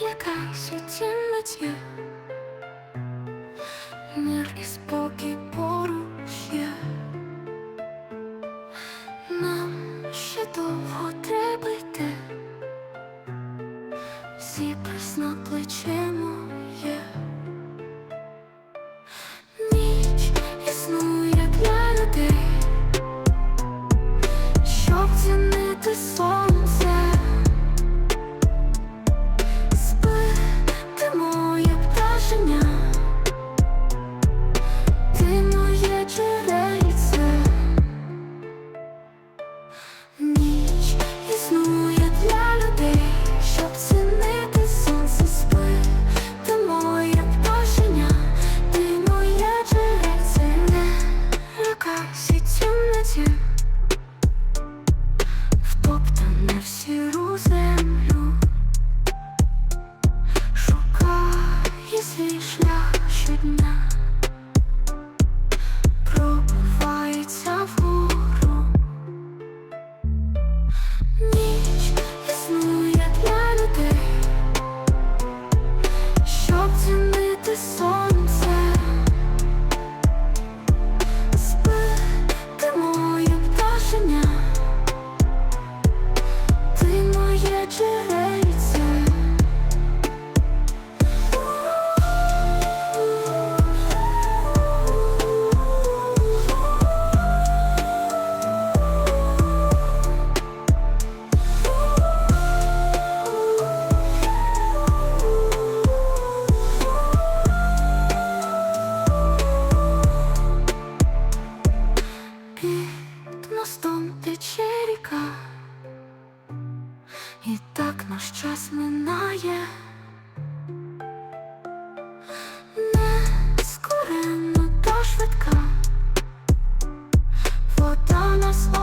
Якась у темноте Мир и спокій поруч є. Нам ще довго треба йти. Всі присна плече. 다시 춤을 출 І так наш час минає. не Нескоренно та швидка, вода нас.